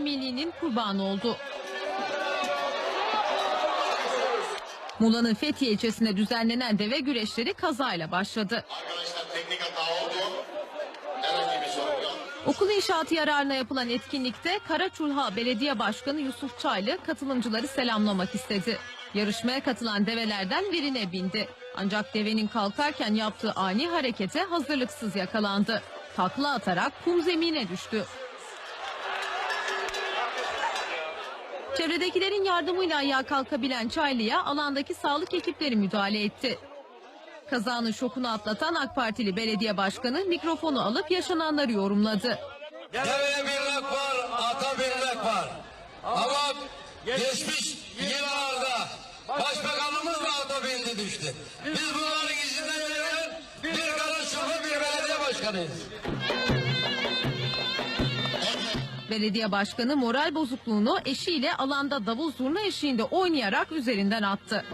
Milli'nin kurbanı oldu. Muğla'nın Fethiye ilçesinde düzenlenen deve güreşleri kazayla başladı. Okul inşaatı yararına yapılan etkinlikte Karaçurha Belediye Başkanı Yusuf Çaylı katılımcıları selamlamak istedi. Yarışmaya katılan develerden birine bindi. Ancak devenin kalkarken yaptığı ani harekete hazırlıksız yakalandı. Takla atarak kum zemine düştü. Çevredekilerin yardımıyla ayağa kalkabilen Çaylı'ya alandaki sağlık ekipleri müdahale etti. Kazanın şokunu atlatan AK Partili belediye başkanı mikrofonu alıp yaşananları yorumladı. Deveye birlik var, ata birlik var. Ama geçmiş yıllarda başbakanımız da ata bindi düştü. Biz bunların izinden gelen bir karışıklı bir belediye başkanıyız. Belediye başkanı moral bozukluğunu eşiyle alanda davul zurna eşiğinde oynayarak üzerinden attı.